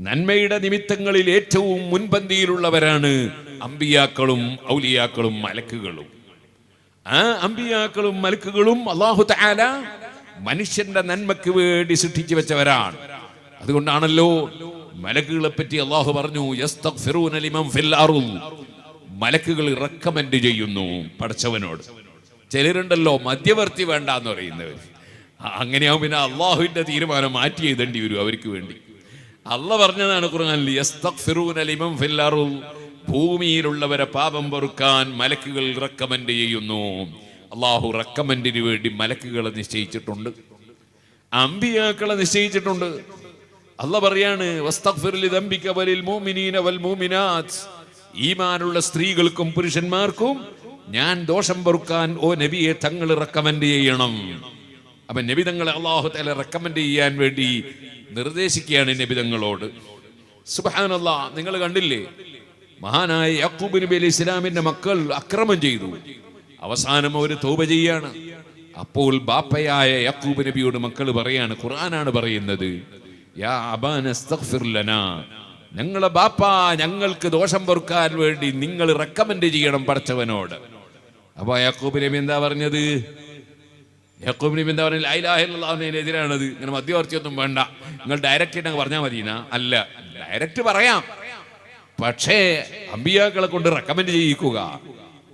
നന്മയുടെ നിമിത്തങ്ങളിൽ ഏറ്റവും മുൻപന്തിയിലുള്ളവരാണ് അമ്പിയാക്കളും ഔലിയാക്കളും മലക്കുകളും. ആ അമ്പിയാക്കളും മലക്കുകളും അള്ളാഹു താല മനുഷ്യന്റെ നന്മയ്ക്ക് വേണ്ടി സൃഷ്ടിച്ചു വെച്ചവരാണ്. അതുകൊണ്ടാണല്ലോ മലക്കുകളെ പറ്റി അള്ളാഹു പറഞ്ഞു. മലക്കുകൾ റെക്കമെൻഡ് ചെയ്യുന്നു പഠിച്ചവനോട്. ചിലരുണ്ടല്ലോ മധ്യവർത്തി വേണ്ട എന്ന് പറയുന്നവർ അങ്ങനെയാവും പിന്നെ അള്ളാഹുവിന്റെ തീരുമാനം മാറ്റി എഴുതേണ്ടി വരും അവർക്ക് വേണ്ടി. അല്ല പറഞ്ഞതാണ് ഖുർആനിൽ. ഭൂമിയിലുള്ളവരെ പാപം പൊറുക്കാൻ മലക്കുകൾ റെക്കമെൻഡ് ചെയ്യുന്നു അള്ളാഹു റെക്കമെൻഡിന് വേണ്ടി മലക്കുകളെ നിശ്ചയിച്ചിട്ടുണ്ട് അമ്പിയാക്കളെ നിശ്ചയിച്ചിട്ടുണ്ട് അല്ല പറയാണ്. ഈമാനുള്ള സ്ത്രീകൾക്കും പുരുഷന്മാർക്കും ഞാൻ ദോഷം പൊറുക്കാൻ ഓ നബിയെ തങ്ങൾ റെക്കമെൻഡ് ചെയ്യണം അപ്പൊ നബി തങ്ങളെ അള്ളാഹു തല റെക്കമെൻഡ് ചെയ്യാൻ വേണ്ടി നിർദ്ദേശിക്കുകയാണ് നബിതങ്ങളോട്. സുബാനല്ല നിങ്ങൾ കണ്ടില്ലേ? മഹാനായ യാക്കൂബ് നബി അലി ഇസ്ലാമിന്റെ മക്കൾ അക്രമം ചെയ്തു. അവസാനം അവർ തോപ ചെയ്യാണ്. അപ്പോൾ ബാപ്പയായ യാക്കൂബ് നബിയോട് മക്കൾ പറയാണ് ഖുർആനാണ് പറയുന്നത് യാ ഞങ്ങളെ ബാപ്പ ഞങ്ങൾക്ക് ദോഷം പൊറുക്കാൻ വേണ്ടി നിങ്ങൾ റെക്കമെൻഡ് ചെയ്യണം പഠിച്ചവനോട് അപ്പൊ യാക്കൂബ് നബി എന്താ പറഞ്ഞത്? യാക്കൂബ് നബി എന്താ പറഞ്ഞത് ലൈലാഹിനെതിരാണത് ഇങ്ങനെ മധ്യവർത്തിയൊന്നും വേണ്ട. നിങ്ങൾ ഡയറക്റ്റ് ആയിട്ട് പറഞ്ഞാൽ മതിന അല്ല. ഡയറക്റ്റ് പറയാം. പക്ഷേ അമ്പിയാക്കളെ കൊണ്ട് റെക്കമെൻഡ് ചെയ്യിക്കുക.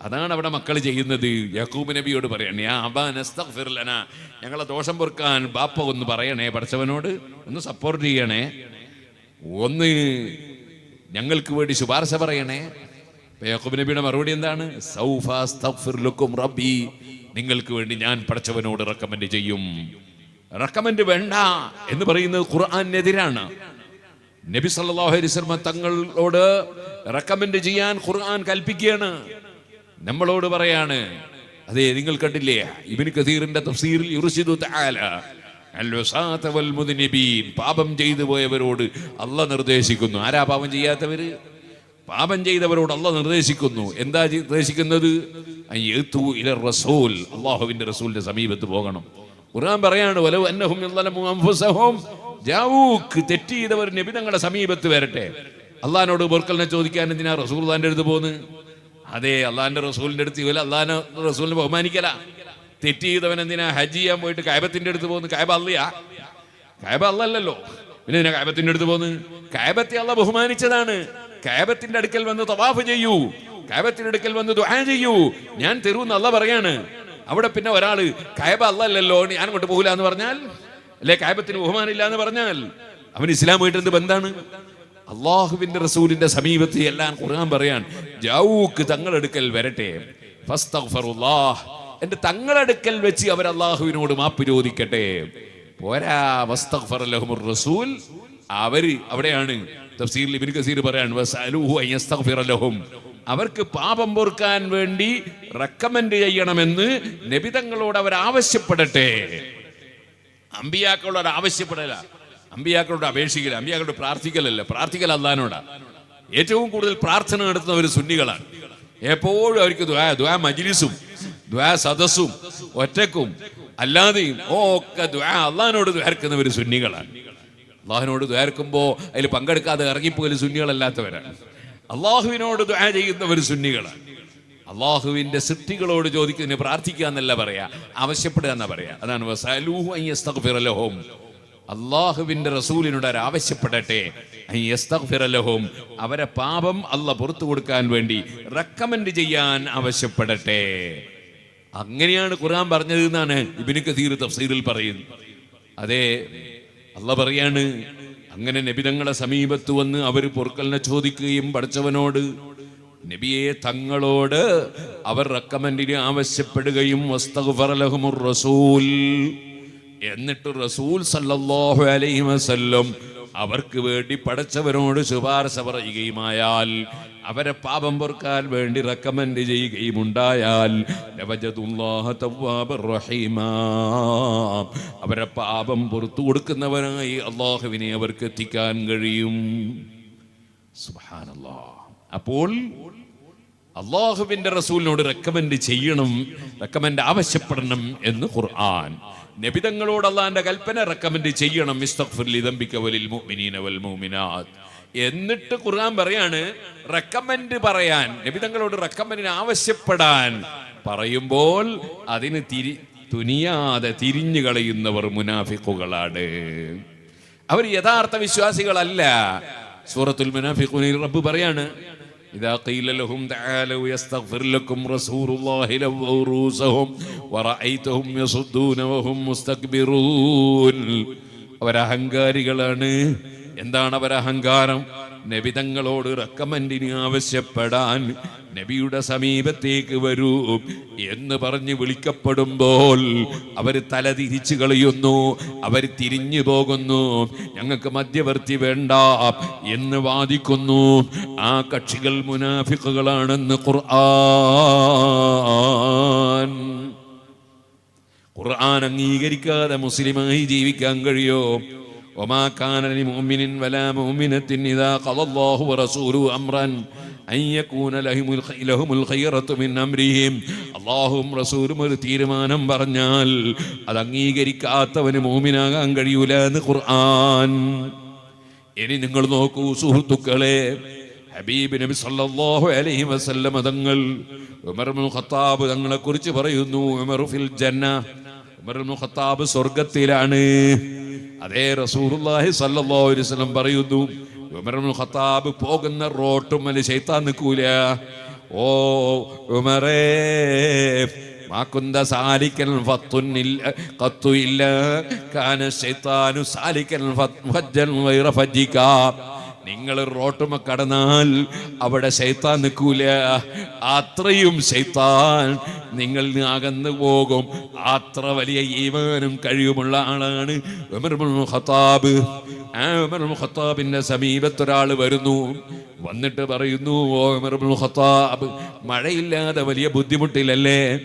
അതാണ് അവിടെ മക്കൾ ചെയ്യുന്നത്. യാക്കൂബ് നബിയോട് പറയണേ. ഞങ്ങളെ ദോഷം പൊറുക്കാൻ ബാപ്പ ഒന്ന് പറയണേ പഠിച്ചവനോട് ഒന്ന് സപ്പോർട്ട് ചെയ്യണേ. ഒന്ന് ഞങ്ങൾക്ക് വേണ്ടി ശുപാർശ പറയണേ. യക്കൂബ് നബിയുടെ മറുപടി എന്താണ്? "സൗഫ അസ്തഗ്ഫിർ ലക്കും റബ്ബി. നിങ്ങൾക്ക് വേണ്ടി ഞാൻ പഠിച്ചവനോട് റെക്കമെൻഡ് ചെയ്യും. റെക്കമെൻഡ് വേണ്ട എന്ന് പറയുന്നത് ഖുർആാനെതിരാണ്. നബി വസല്ലം തങ്ങളോട് റെക്കമെൻഡ് ചെയ്യാൻ ഖുർആൻ കൽപ്പിക്കുകയാണ്. നമ്മളോട് പറയാണ് അതെ നിങ്ങൾ കണ്ടില്ലേ? ഇബ്നു കസീറിന്റെ തഫ്സീറിൽ തആല പാപം ചെയ്തു പോയവരോട് അല്ല നിർദ്ദേശിക്കുന്നു. ആരാ പാപം ചെയ്യാത്തവര്? പാപം ചെയ്തവരോട് അല്ല നിർദ്ദേശിക്കുന്നു. എന്താ നിർദ്ദേശിക്കുന്നത്? റസൂൽ. അള്ളാഹുവിന്റെ റസൂലിന്റെ സമീപത്ത് പോകണം. ഖുർആൻ പറയാണ് വലവ് അന്നഹും തെറ്റ് ചെയ്തവർ നബി തങ്ങളുടെ സമീപത്ത് വരട്ടെ. അള്ളഹാനോട് ബുർക്കലിനെ ചോദിക്കാൻ എന്തിനാ റസൂൽ അള്ളാന്റെ അടുത്ത് പോന്ന്? അതെ അള്ളാഹാന്റെ റസൂലിന്റെ അടുത്ത് ഇവല അള്ളഹാനെ റസൂലിനെ ബഹുമാനിക്കല. തെറ്റ് ചെയ്തവൻ എന്തിനാ ഹജ്ജ് ചെയ്യാൻ പോയിട്ട് കായബത്തിന്റെ അടുത്ത് പോകുന്നു കായബ അല്ലയാ കായബ അല്ലല്ലോ പിന്നെ കായബത്തിന്റെ അടുത്ത് പോന്ന്? കായബത്തെ അല്ല ബഹുമാനിച്ചതാണ്. കായബത്തിന്റെ അടുക്കൽ വന്ന് തവാഫ് ചെയ്യൂ. കാബത്തിന്റെ അടുക്കൽ വന്ന് ദുആ ചെയ്യൂ. ഞാൻ തരൂ അല്ല പറയാണ്. അവിടെ പിന്നെ ഒരാൾ കായബ അല്ലല്ലോ ഞാൻ അങ്ങോട്ട് പോകില്ല എന്ന് പറഞ്ഞാൽ അല്ലെ കായബത്തിന് ബഹുമാനില്ല എന്ന് പറഞ്ഞാൽ അവൻ ഇസ്ലാമായിട്ട് എന്ത് ബന്ധാണ്? അള്ളാഹുവിന്റെ റസൂലിന്റെ സമീപത്ത് എല്ലാം ഖുർആൻ പറയാൻ ജൗക്ക് തങ്ങളെടുക്കൽ വരട്ടെ. എന്റെ തങ്ങളെടുക്കൽ വെച്ച് അവർ അള്ളാഹുവിനോട് മാപ്പ് ചോദിക്കട്ടെ. പോരാ റസൂൽ. അവർ അവിടെയാണ്. തഫ്സീറിൽ ഇബ്നു കസീർ പറയാണ് അവർക്ക് പാപം പൊറുക്കാൻ വേണ്ടി റെക്കമെൻഡ് ചെയ്യണമെന്ന് നബിതങ്ങളോട് അവർ ആവശ്യപ്പെടട്ടെ. അമ്പിയാക്കളോട് ആവശ്യപ്പെടല. അമ്പിയാക്കളോട് അപേക്ഷിക്കല അമ്പിയാക്കളോട് പ്രാർത്ഥിക്കലല്ല പ്രാർത്ഥിക്കൽ അള്ളഹാനോടാ ഏറ്റവും കൂടുതൽ പ്രാർത്ഥന നടത്തുന്നവർ സുന്നികളാണ്. എപ്പോഴും അവർക്ക് ദ്വാ ദ്വാ മജ്ലിസും ദ്വാ സദസ്സും ഒറ്റക്കും അല്ലാതെയും ഒക്കെ ദ്വാ അള്ളഹാനോട് ദ്വാർക്കുന്നവർ സുന്നികളാണ്. അള്ളാഹിനോട് ദ്വാർക്കുമ്പോൾ അതിൽ പങ്കെടുക്കാതെ ഇറങ്ങിപ്പോലും സുന്നികളല്ലാത്തവരാണ് അള്ളാഹുവിനോട് ദ്വാ ചെയ്യുന്നവർ സുന്നികളാണ് അള്ളാഹുവിന്റെ സൃഷ്ടികളോട് ചോദിക്കുന്നതിന് പ്രാർത്ഥിക്കുക എന്നല്ല പറയാ ആവശ്യപ്പെടുക എന്നാ പറയാ. അതാണ്. അള്ളാഹുവിന്റെ റസൂലിനോട് അവർ ആവശ്യപ്പെടട്ടെ. അവരെ പാപം അല്ല പുറത്തു കൊടുക്കാൻ വേണ്ടി റെക്കമെൻഡ് ചെയ്യാൻ ആവശ്യപ്പെടട്ടെ. അങ്ങനെയാണ് ഖുർആൻ പറഞ്ഞത് എന്നാണ് ഇബിന് കസീർ തഫ്സീറിൽ പറയുന്നത്. അതെ അല്ല പറയാണ് അങ്ങനെ നബിതങ്ങളെ സമീപത്ത് വന്ന് അവർ പൊറുക്കലിനെ ചോദിക്കുകയും പഠിച്ചവനോട് നബിയെ തങ്ങളോട് അവർ റെക്കമെൻഡിന് ആവശ്യപ്പെടുകയും റസൂൽ എന്നിട്ട് റസൂൽ സല്ലല്ലാഹു അലൈഹി വസല്ലം അവർക്ക് വേണ്ടി പടച്ചവരോട് ശുപാർശ പറയുകയുമായാൽ അവരെ പാപം പൊറുക്കാൻ വേണ്ടി റെക്കമെൻഡ് ചെയ്യുകയും ഉണ്ടായാൽ. അവരെ പാപം പുറത്തു കൊടുക്കുന്നവനായി അള്ളാഹുവിനെ അവർക്ക് എത്തിക്കാൻ കഴിയും. അപ്പോൾ അള്ളാഹുവിന്റെ റസൂലിനോട് റെക്കമെൻഡ് ചെയ്യണം റെക്കമെൻഡ് ആവശ്യപ്പെടണം എന്ന് ഖുർആൻ നബിതങ്ങളോട് അള്ളാന്റെ കൽപ്പന റെക്കമെൻഡ് ചെയ്യണം. എന്നിട്ട് ഖുർആൻ പറയാണ് റെക്കമെൻഡ് പറയാൻ നബിതങ്ങളോട് റെക്കമെൻഡിന് ആവശ്യപ്പെടാൻ പറയുമ്പോൾ അതിന് തിരി തുനിയാതെ തിരിഞ്ഞു കളയുന്നവർ മുനാഫിക്കുകളാണ് അവർ യഥാർത്ഥ വിശ്വാസികളല്ല. സൂറത്തുൽ മുനാഫിഖൂനിൽ റബ്ബ് പറയാണ് إذا قيل لهم تعالوا يستغفر لكم رسول الله لووا رؤوسهم ورأيتهم يصدون وهم مستكبرون അവരഹങ്കാരികളാണ് എന്താണ് അവരഹങ്കാരം നബി തങ്ങളോട് റെക്കമെൻഡിന് ആവശ്യപ്പെടാൻ നബിയുടെ സമീപത്തേക്ക് വരൂ എന്ന് പറഞ്ഞ് വിളിക്കപ്പെടുമ്പോൾ അവർ തല തിരിച്ചു കളയുന്നു. അവർ തിരിഞ്ഞു പോകുന്നു. ഞങ്ങൾക്ക് മധ്യവർത്തി വേണ്ട എന്ന് വാദിക്കുന്നു. ആ കക്ഷികൾ മുനാഫിക്കുകളാണെന്ന് ഖുർആൻ. ഖുർആൻ അംഗീകരിക്കാതെ മുസ്ലിമായി ജീവിക്കാൻ കഴിയോ? وما كان لمؤمن ولا مؤمنة إذا قضى الله ورسوله أمرا أن يكون لهم الخ- لهم الخيرة من أمرهم അള്ളാഹും റസൂലും ഒരു തീരുമാനം പറഞ്ഞാൽ അത് അംഗീകരിക്കാത്തവന് മോമിനാകാൻ കഴിയൂല എന്ന് ഖുർആൻ ഇനി നിങ്ങൾ നോക്കൂ സുഹൃത്തുക്കളെ ഹബീബ് നബി സല്ലല്ലാഹു അലൈഹി വസല്ലമ തങ്ങൾ ഉമർ ഇബ്നുൽ ഖത്താബ് തങ്ങളെ കുറിച്ച് പറയുന്നു ഉമർ ഫിൽ ജന്ന ഉമർ ഇബ്നുൽ ഖത്താബ് സ്വർഗ്ഗത്തിലാണ് അതേ റസൂറുല്ലാഹി സല്ലല്ലാഹു വസല്ലം പറയുന്നു ഉമറുൽ ഖത്താബ് പോകുന്ന റോട്ടുമ്മൽ ശൈത്താൻ നിൽക്കൂല. ഓ ഉമറേ മാക്കുന്ത സാലിക്കൽ ഫത്തുന്നിൽ കത്തുയില്ല കാന ശൈത്താനു സാലിക്കൽ ഫജ്ജൻ വൈറ ഫജ്ജിക. നിങ്ങൾ റോട്ടുമ കടന്നാൽ അവിടെ ശൈത്താൻ നിൽക്കൂല. അത്രയും ശൈത്താൻ നിങ്ങൾ അകന്നു പോകും. അത്ര വലിയ ഈമാനും കഴിവുമുള്ള ആളാണ് ഖത്താബ്. ഖത്താബിന്റെ സമീപത്തൊരാൾ വരുന്നു. വന്നിട്ട് പറയുന്നു ഓ ഖത്താബ് മഴയില്ലാതെ വലിയ ബുദ്ധിമുട്ടിലല്ലേ?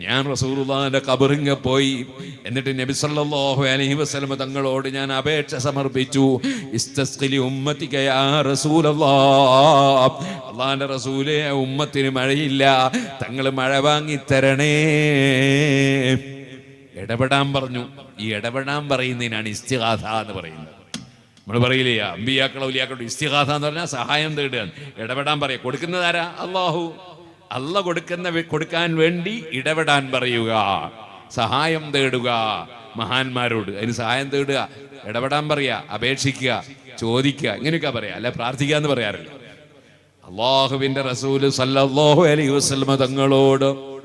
ഞാൻ റസൂലുള്ളാഹിന്റെ കബറിങ്ങ പോയി. എന്നിട്ട് നബി സല്ലല്ലാഹു അലൈഹി വസല്ലം തങ്ങളോട് ഞാൻ അപേക്ഷ സമർപ്പിച്ചു. ഇസ്തസ്ഖിലി ഉമ്മത്തിക യാ റസൂലല്ലാഹ് റസൂലേ ഉമ്മത്തിന് മഴയില്ല. തങ്ങൾ മഴ വാങ്ങി തരണേ. ഇടപെടാൻ പറഞ്ഞു. ഈ ഇടപെടാൻ പറയുന്നതിനാണ് ഇസ്തിഹാസ എന്ന് പറയുന്നത്. നമ്മൾ പറയില്ലേ അമ്പിയാക്കളോ ഇല്ലാക്കളോ ഇസ്തിഹാസ എന്ന് പറഞ്ഞാൽ സഹായം തേടുകയാണ്. ഇടപെടാൻ പറയാ. കൊടുക്കുന്നതാരാ അള്ളാഹു. അല്ല കൊടുക്കുന്ന കൊടുക്കാൻ വേണ്ടി ഇടപെടാൻ പറയുക. സഹായം തേടുക. മഹാന്മാരോട് അതിന് സഹായം തേടുക. ഇടപെടാൻ പറയുക. അപേക്ഷിക്കുക. ചോദിക്കുക. ഇങ്ങനെയൊക്കെ പറയാ. അല്ല പ്രാർത്ഥിക്കുക എന്ന് പറയാറില്ല. അള്ളാഹുവിന്റെ റസൂൽ സല്ലാഹു അലൈഹി വസ്ലമ തങ്ങളോട്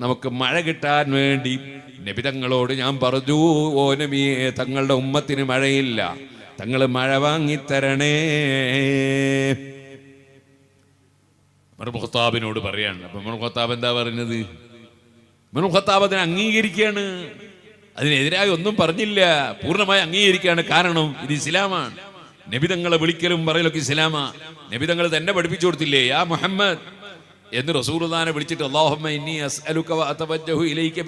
നമുക്ക് മഴ കിട്ടാൻ വേണ്ടി നബി തങ്ങളോട് ഞാൻ പറഞ്ഞു ഓ തങ്ങളുടെ ഉമ്മത്തിന് മഴയില്ല. തങ്ങൾ മഴ വാങ്ങിത്തരണേ ഖത്താബിനോട് പറയാണ് അപ്പൊ ഖത്താബ് എന്താ ഉമർ ഖത്താബ് അതിനെ അംഗീകരിക്കുകയാണ്. അതിനെതിരായി ഒന്നും പറഞ്ഞില്ല. പൂർണമായി അംഗീകരിക്കുകയാണ്. കാരണം ഇത് ഇസ്ലാമാണ്. നബിതങ്ങളെ വിളിക്കലും പറയലൊക്കെ ഇസ്ലാമാ. നബിതങ്ങൾ തന്നെ പഠിപ്പിച്ചു കൊടുത്തില്ലേ? യാ മുഹമ്മദ് എന്ന് റസൂലുള്ളാഹിനെ വിളിച്ചിട്ട് ഇന്നി ഇലൈക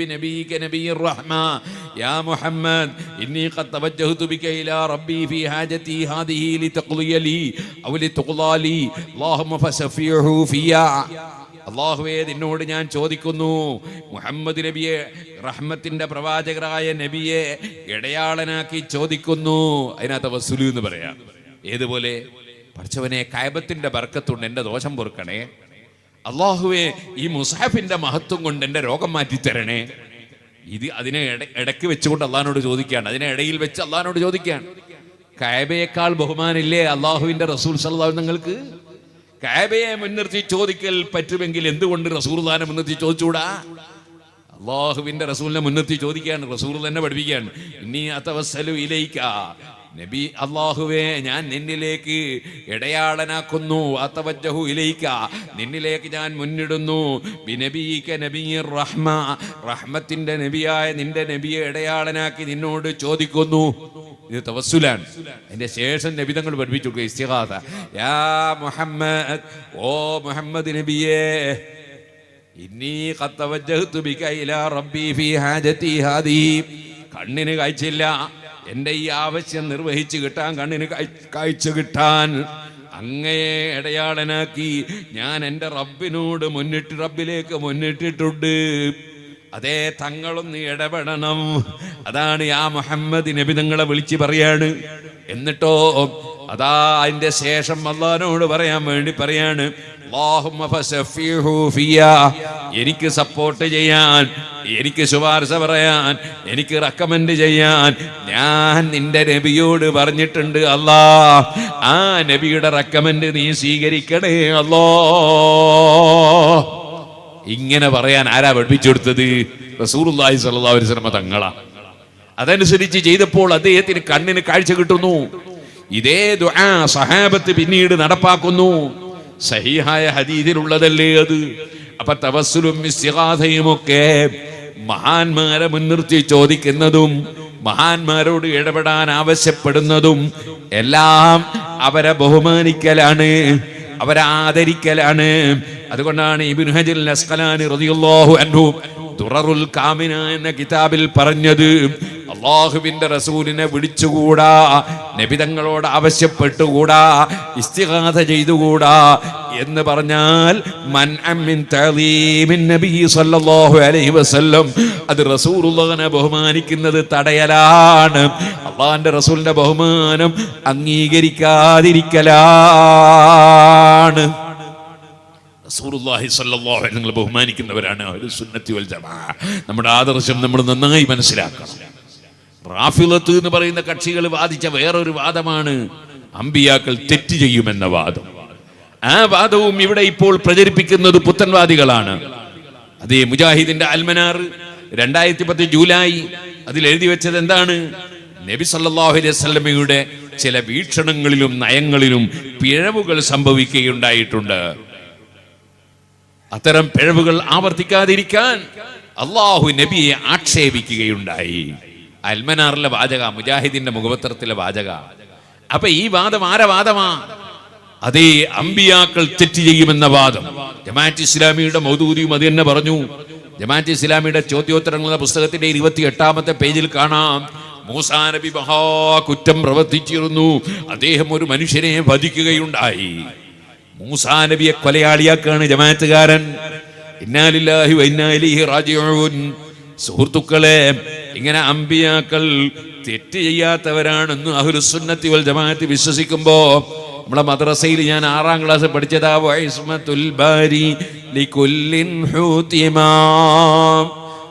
മുഹമ്മദ് ഇന്നി ഇലാ റബ്ബി ഔ അല്ലാഹുമ്മ അള്ളാഹുവേ നിന്നോട് ഞാൻ ചോദിക്കുന്നു മുഹമ്മദ് നബിയെ റഹ്മത്തിന്റെ പ്രവാചകരായ നബിയെ ഇടയാളനാക്കി ചോദിക്കുന്നു. അതിനകത്ത് വസുലു എന്ന് പറയാം. ഏതുപോലെ? പഠിച്ചവനെ കയബത്തിന്റെ ബർക്കത്തുണ്ട് എന്റെ ദോഷം പൊറുക്കണേ. അള്ളാഹുവെ ഈ മുസാഫിന്റെ മഹത്വം കൊണ്ട് എന്റെ രോഗം മാറ്റി തരണേ ഇത് അതിനെ ഇടയ്ക്ക് വെച്ചുകൊണ്ട് അള്ളഹാനോട് ചോദിക്കുകയാണ്. അതിനെ ഇടയിൽ വെച്ച് അള്ളഹാനോട് ചോദിക്കുകയാണ്. കയബയേക്കാൾ ബഹുമാനില്ലേ അള്ളാഹുവിന്റെ റസൂൽ സല്ലാഹു നിങ്ങൾക്ക്? കാബയെ മുൻനിർത്തി ചോദിക്കൽ പറ്റുമെങ്കിൽ എന്തുകൊണ്ട് റസൂർദാനെ മുൻനിർത്തി ചോദിച്ചൂടാ അള്ളാഹുവിന്റെ റസൂലിനെ മുൻനിർത്തി ചോദിക്കുകയാണ് റസൂൽ തന്നെ പഠിപ്പിക്കുകയാണ്. ഇനി അതവസലു ഇലയിക്ക നബി അള്ളാഹുവേ ഞാൻ നിന്നിലേക്ക് ഇടയാളനാക്കുന്നു. അതവജ്ജഹു ഇലയിക്ക നിന്നിലേക്ക് ഞാൻ മുന്നിടുന്നു. ബിനബീക നബി റഹ്മ റഹ്മത്തിന്റെ നബിയായ നിന്റെ നബിയെ ഇടയാളനാക്കി നിന്നോട് ചോദിക്കുന്നു. ഇത് തവസ്സുലാണ്. അതിന്റെ ശേഷം നബിതങ്ങൾ പഠിപ്പിച്ചു ഇസ്തിഹാസ യാ മുഹമ്മദ് ഓ മുഹമ്മദ് നബിയേ ഇന്നി ബിക ഇലാ റബ്ബി ഫീ ഹാജതി ഹാദി. കണ്ണിന് കാഴ്ചയില്ല. എന്റെ ഈ ആവശ്യം നിർവഹിച്ചു കിട്ടാൻ കണ്ണിന് കാഴ്ച- കിട്ടാൻ അങ്ങയെ ഇടയാളനാക്കി ഞാൻ എന്റെ റബ്ബിനോട് മുന്നിട്ട് റബ്ബിലേക്ക് മുന്നിട്ടിട്ടുണ്ട്. അതേ തങ്ങളൊന്ന് ഇടപെടണം. അതാണ് ആ മുഹമ്മദ് നബി തങ്ങളെ വിളിച്ച് പറയാണ്. എന്നിട്ടോ അതാ അതിന്റെ ശേഷം അള്ളഹാനോട് പറയാൻ വേണ്ടി പറയാണ്. എനിക്ക് സപ്പോർട്ട് ചെയ്യാൻ എനിക്ക് ശുപാർശ പറയാൻ എനിക്ക് റെക്കമെൻഡ് ചെയ്യാൻ ഞാൻ നിന്റെ നബിയോട് പറഞ്ഞിട്ടുണ്ട് അല്ലാ. ആ നബിയുടെ റെക്കമെൻഡ് നീ സ്വീകരിക്കണേ അല്ലോ. ഇങ്ങനെ പറയാൻ ആരാ പഠിപ്പിച്ചു കൊടുത്തത്? അലൈഹി വസല്ലമ തങ്ങളാ. അതനുസരിച്ച് ചെയ്തപ്പോൾ അദ്ദേഹത്തിന് കണ്ണിന് കാഴ്ച കിട്ടുന്നു. ഇതേ ദുആ സഹാബത്ത് പിന്നീട് നടപ്പാക്കുന്നു. സഹിഹായ ഹദീദിലുള്ളതല്ലേ അത്? അപ്പൊ തവസ്സുലും ഒക്കെ മഹാന്മാരെ മുൻനിർത്തി ചോദിക്കുന്നതും മഹാന്മാരോട് ഇടപെടാൻ ആവശ്യപ്പെടുന്നതും എല്ലാം അവരെ ബഹുമാനിക്കലാണ് അവരെ ആദരിക്കലാണ്. അതുകൊണ്ടാണ് ഇബ്നു ഹജർ അസ്ഖലാനി റളിയല്ലാഹു അൻഹു ദുററുൽ കാമിന എന്ന കിതാബിൽ പറഞ്ഞത് അള്ളാഹുവിന്റെ റസൂലിനെ വിളിച്ചുകൂടാ നബിതങ്ങളോട് ആവശ്യപ്പെട്ടുകൂടാ ഇസ്തിഗാഥ ചെയ്തുകൂടാ എന്ന് പറഞ്ഞാൽ മൻ നബി സല്ലല്ലാഹു അലൈഹി വസല്ലം. അത് റസൂലുള്ളാഹിനെ ബഹുമാനിക്കുന്നത് തടയലാണ്. അള്ളാഹിന്റെ റസൂലിന്റെ ബഹുമാനം അംഗീകരിക്കാതിരിക്കലാണ്. സല്ലല്ലാഹു അലൈഹി നിങ്ങൾ ബഹുമാനിക്കുന്നവരാണ് സുന്നത്തി വൽ ജമാഅ നമ്മുടെ ആദർശം നമ്മൾ നന്നായി മനസ്സിലാക്കണം. റാഫിലത്ത് എന്ന് പറയുന്ന കക്ഷികൾ വാദിച്ച വേറൊരു വാദമാണ് അമ്പിയാക്കൾ തെറ്റ് ചെയ്യുമെന്ന വാദം. ആ വാദവും ഇവിടെ ഇപ്പോൾ പ്രചരിപ്പിക്കുന്നത് പുത്തൻവാദികളാണ്. അതേ മുജാഹിദിന്റെ അൽമനാർ രണ്ടായിരത്തി പത്ത് ജൂലൈ അതിൽ എഴുതി വെച്ചത് എന്താണ്? നബി സല്ലാഹു അലൈഹി സ്വലമയുടെ ചില വീക്ഷണങ്ങളിലും നയങ്ങളിലും പിഴവുകൾ സംഭവിക്കുകയുണ്ടായിട്ടുണ്ട്. അത്തരം പിഴവുകൾ ആവർത്തിക്കാതിരിക്കാൻ അള്ളാഹു നബിയെ ആക്ഷേപിക്കുകയുണ്ടായി. അൽമനാറിലെ വാചക മുജാഹിദിന്റെ മുഖപത്രത്തിലെ വാചക. അപ്പൊ ഈ വാദം ആരെ വാദമാ? അതേ അമ്പിയാക്കൾ തെറ്റ് ചെയ്യുമെന്ന വാദം. ജമാഅത്ത് ഇസ്ലാമിയുടെ മൗദൂരിയും അത് തന്നെ പറഞ്ഞു. ജമാഅത്ത് ഇസ്ലാമിയുടെ ചോദ്യോത്തരങ്ങൾ എന്ന പുസ്തകത്തിന്റെ ഇരുപത്തി എട്ടാമത്തെ പേജിൽ കാണാം. മൂസാ നബി മഹാ കുറ്റം പ്രവർത്തിച്ചിരുന്നു. അദ്ദേഹം ഒരു മനുഷ്യനെ വധിക്കുകയുണ്ടായി. മൂസാ നബിയെ കൊലയാളിയാക്കാണ് ജമാഅത്തുകാരൻ. ഇന്നാലില്ലാഹി വൈന്നാലിഹി റാജിഊൻ. സുഹൃത്തുക്കളെ ഇങ്ങനെ അമ്പിയാക്കൾ തെറ്റ് ചെയ്യാത്തവരാണെന്ന് അഹുരുസുന്നത്തി വൽ ജമാഅത്ത് വിശ്വസിക്കുമ്പോ നമ്മളെ മദ്രസയിൽ ഞാൻ ആറാം ക്ലാസ് പഠിച്ചതാ വൈസ്മത്തുൽ ബാരി ലികുല്ലിൻ ഹൂതിമാ.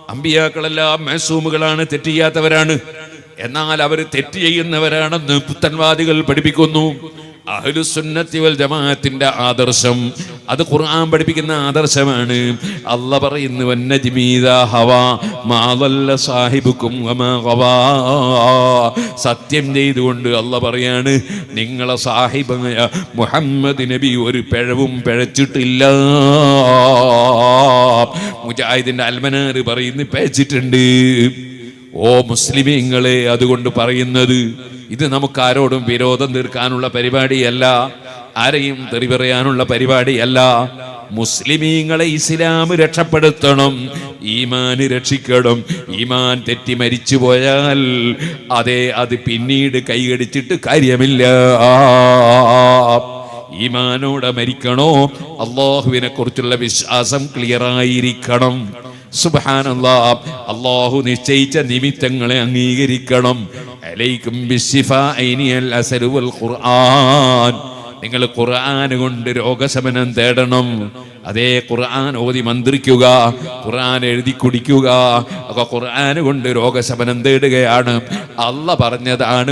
അമ്പിയാക്കളെല്ലാം മഹസൂമുകളാണ് തെറ്റ് ചെയ്യാത്തവരാണ്. എന്നാൽ അവർ തെറ്റ് ചെയ്യുന്നവരാണെന്ന് പുത്തൻവാദികൾ പഠിപ്പിക്കുന്നു. അഹ്ലുസുന്നത്തി വൽ ജമാഅത്തിന്റെ ആദർശം. അത് ഖുർആൻ പഠിപ്പിക്കുന്ന ആദർശമാണ്. അല്ല പറയുന്നു ഹവ സാഹിബുക്കും സത്യം ചെയ്തുകൊണ്ട് അല്ല പറയാണ് നിങ്ങളെ സാഹിബായ മുഹമ്മദ് നബി ഒരു പിഴവും പിഴച്ചിട്ടില്ല. മുജാഹിദിന്റെ അൽമനാർ പറയുന്നു പിഴച്ചിട്ടുണ്ട്. ഓ മുസ്ലിമീങ്ങളെ അതുകൊണ്ട് പറയുന്നത് ഇത് നമുക്ക് ആരോടും വിരോധം തീർക്കാനുള്ള പരിപാടിയല്ല ആരെയും തെറി പറയാനുള്ള പരിപാടിയല്ല. മുസ്ലിമീങ്ങളെ ഇസ്ലാം രക്ഷപ്പെടുത്തണം ഈമാന് രക്ഷിക്കണം. ഈമാൻ തെറ്റി മരിച്ചു പോയാൽ അതെ അത് പിന്നീട് കൈകടിച്ചിട്ട് കാര്യമില്ല. ഈമാനോടെ മരിക്കണോ? അള്ളാഹുവിനെ കുറിച്ചുള്ള വിശ്വാസം ക്ലിയർ ആയിരിക്കണം. അള്ളാഹു നിശ്ചയിച്ച നിമിത്തങ്ങളെ അംഗീകരിക്കണം. അലൈക്കും ഖുർആൻ. നിങ്ങൾ ഖുർആൻ കൊണ്ട് രോഗശമനം തേടണം. അതേ ഖുർആൻ ഓതി മന്ത്രിക്കുക ഖുർആൻ എഴുതി കുടിക്കുക. ഒക്കെ ഖുർആൻ കൊണ്ട് രോഗശമനം തേടുകയാണ്. അല്ല പറഞ്ഞതാണ്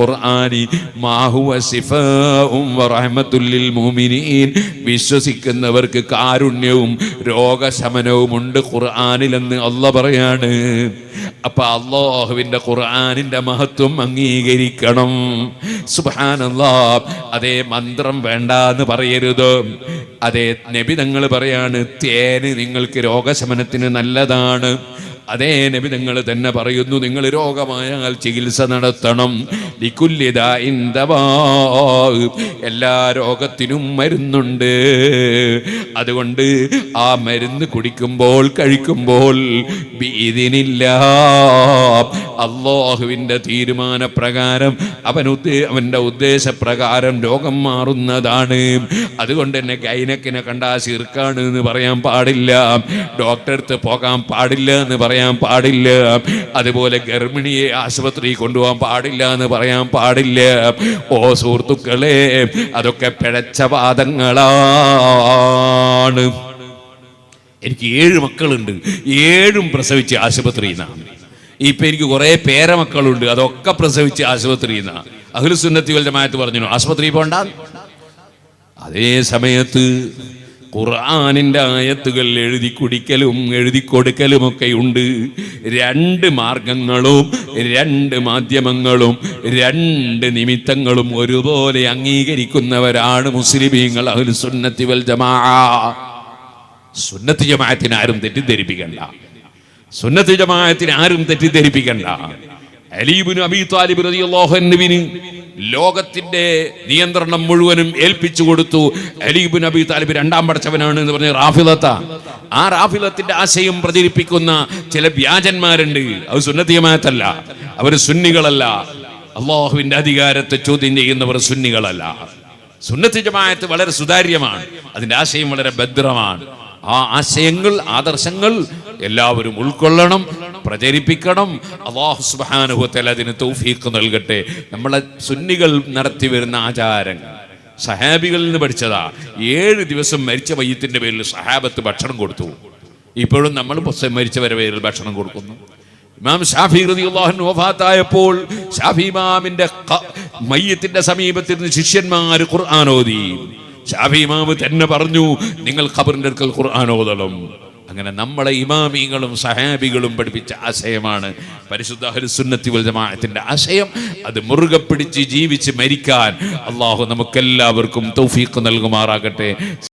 ഖുർആനി മുഅ്മിനീൻ. വിശ്വസിക്കുന്നവർക്ക് കാരുണ്യവും രോഗശമനവും ഉണ്ട് ഖുർആനിലെന്ന് അല്ല പറയാണ്. അപ്പൊ അള്ളാഹുവിന്റെ ഖുർആാനിന്റെ മഹത്വം അംഗീകരിക്കണം. സുബാനല്ലാ അതേ മന്ത്രം വേണ്ട എന്ന് പറയരുത്. അതേ നബി തങ്ങൾ പറയാണ് തേന് നിങ്ങൾക്ക് രോഗശമനത്തിന് നല്ലതാണ്. അതേ നബി നിങ്ങൾ തന്നെ പറയുന്നു നിങ്ങൾ രോഗമായാൽ ചികിത്സ നടത്തണം. എല്ലാ രോഗത്തിനും മരുന്നുണ്ട്. അതുകൊണ്ട് ആ മരുന്ന് കുടിക്കുമ്പോൾ കഴിക്കുമ്പോൾ ഇതിനില്ല അള്ളാഹുവിന്റെ തീരുമാനപ്രകാരം അവൻ ഉദ്ദേ അവന്റെ ഉദ്ദേശപ്രകാരം രോഗം മാറുന്നതാണ്. അതുകൊണ്ട് തന്നെ ഗൈനക്കിനെ കണ്ടാ ശിർക്കാണ് എന്ന് പറയാൻ പാടില്ല. ഡോക്ടറെ അടുത്ത് പോകാൻ പാടില്ല എന്ന് പറയാൻ പാടില്ല. അതുപോലെ ഗർഭിണിയെ ആശുപത്രി കൊണ്ടുപോകാൻ പാടില്ല എന്ന് പറയാൻ പാടില്ല. ഓ സുഹൃത്തുക്കളെ അതൊക്കെ പിഴച്ച വാദങ്ങളാണ്. എനിക്ക് ഏഴ് മക്കളുണ്ട്. ഏഴും പ്രസവിച്ച് ആശുപത്രിയിൽ നിന്നാണ്. ഇപ്പൊ എനിക്ക് കുറെ പേരമക്കളുണ്ട്. അതൊക്കെ പ്രസവിച്ച് ആശുപത്രിയിൽ നിന്നാണ്. അഖിലുസുന്നത്തി വൽജമായത്ത് പറഞ്ഞു ആശുപത്രി പോണ്ട? അതേ സമയത്ത് ഖുർആാനിന്റെ ആയത്തുകൾ എഴുതി കുടിക്കലും എഴുതി കൊടുക്കലും ഒക്കെ ഉണ്ട് രണ്ട് മാർഗങ്ങളും രണ്ട് മാധ്യമങ്ങളും രണ്ട് നിമിത്തങ്ങളും ഒരുപോലെ അംഗീകരിക്കുന്നവരാണ് മുസ്ലിമീങ്ങൾ അഹ്ലു സുന്നത്തി വൽ ജമാ സുന്നത്തി ജമാഅത്തിന് ആരും തെറ്റിദ്ധരിപ്പിക്കണ്ട. സുന്നത്തി ജമാഅത്തിന് ആരും തെറ്റിദ്ധരിപ്പിക്കണ്ട. അലീബിന് അബി താലിബ് അൻഹുവിന് ലോകത്തിന്റെ നിയന്ത്രണം മുഴുവനും ഏൽപ്പിച്ചു കൊടുത്തു. അലീബിൻ നബി താലിബ് രണ്ടാം പഠിച്ചവനാണ് എന്ന് പറഞ്ഞ റാഫിലത്ത ആ റാഫിലത്തിന്റെ ആശയം പ്രചരിപ്പിക്കുന്ന ചില വ്യാജന്മാരുണ്ട്. അത് സുന്നതീയമായത്തല്ല അവർ സുന്നികളല്ല. അള്ളാഹുവിന്റെ അധികാരത്തെ ചോദ്യം ചെയ്യുന്നവർ സുന്നികളല്ല. സുന്നത്തി വളരെ സുതാര്യമാണ്. അതിന്റെ ആശയം വളരെ ഭദ്രമാണ്. ആ ആശയങ്ങൾ ആദർശങ്ങൾ എല്ലാവരും ഉൾക്കൊള്ളണം പ്രചരിപ്പിക്കണം. അള്ളാഹു സുബാനുഭവത്തിൽ അതിന് തൗഫീഖ് നൽകട്ടെ. നമ്മളെ സുന്നികൾ നടത്തി വരുന്ന ആചാരങ്ങൾ. സഹാബികളിൽ നിന്ന് പഠിച്ചതാ. ഏഴ് ദിവസം മരിച്ച വയ്യത്തിന്റെ പേരിൽ സഹാബത്ത് ഭക്ഷണം കൊടുത്തു. ഇപ്പോഴും നമ്മൾ മരിച്ചവരെ പേരിൽ ഭക്ഷണം കൊടുക്കുന്നു. ഇമാം ഷാഫി റളിയല്ലാഹു വഫാത്തായപ്പോൾ ഷാഫി ഇമാമിന്റെ മയ്യത്തിന്റെ മയ്യത്തിന്റെ സമീപത്തിരുന്ന് ശിഷ്യന്മാർ ഖുർആൻ ഓതി. ഷാഫി ഇമാം തന്നെ പറഞ്ഞു നിങ്ങൾ ഖബറിന്റെ അടുക്കൽ ഖുർആൻ ഓതണം. അങ്ങനെ നമ്മളെ ഇമാമിങ്ങളും സഹാബികളും പഠിപ്പിച്ച ആശയമാണ്. പരിശുദ്ധ ഹരിസുന്നത്തി ജമാഅത്തിന്റെ ആശയം. അത് മുറുകെ പിടിച്ച് ജീവിച്ച് മരിക്കാൻ അള്ളാഹു നമുക്കെല്ലാവർക്കും തൗഫീഖ് നൽകുമാറാകട്ടെ.